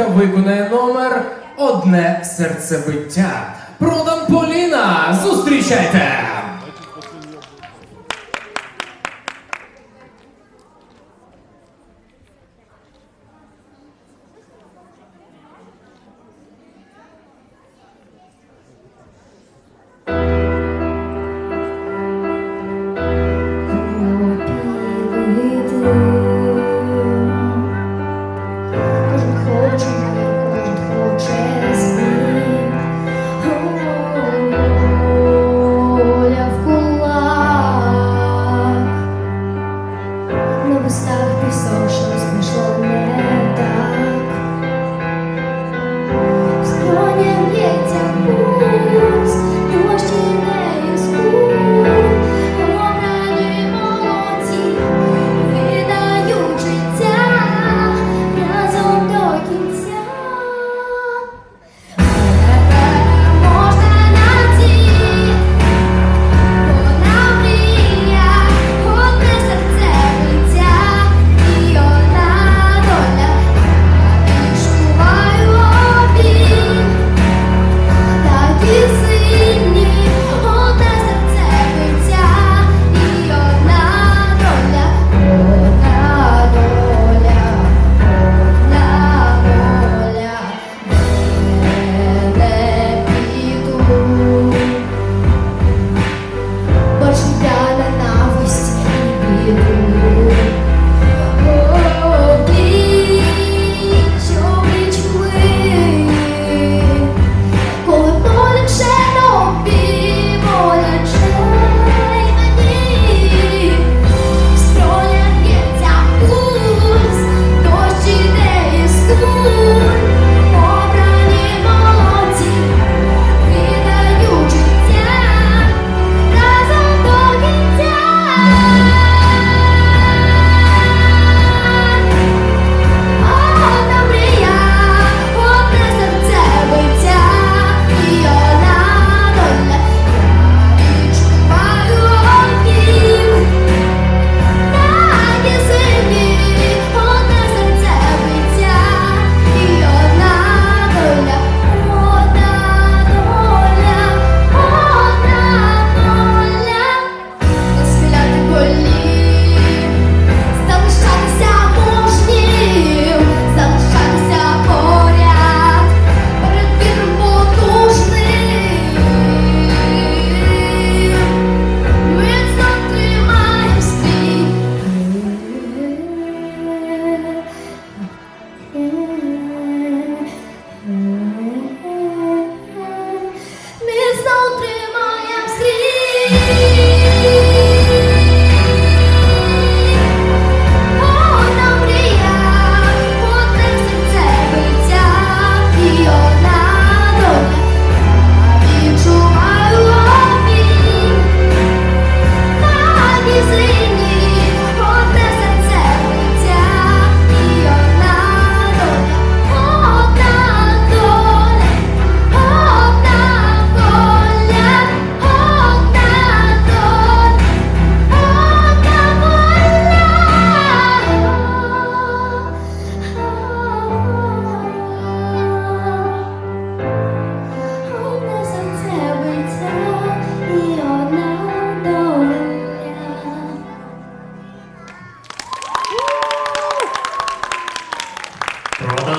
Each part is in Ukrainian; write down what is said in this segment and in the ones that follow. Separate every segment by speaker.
Speaker 1: Жінка виконає номер одне серцебиття. Продам Поліна. Зустрічайте!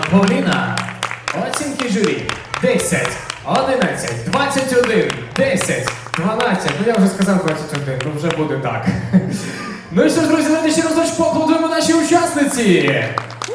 Speaker 1: Поліна. Оцінки журі 10, 11, 21, 10, 12. Ну я вже сказав 21, ну вже буде так. Ну і що ж, друзі, ще разочок поплодуємо нашій учасниці.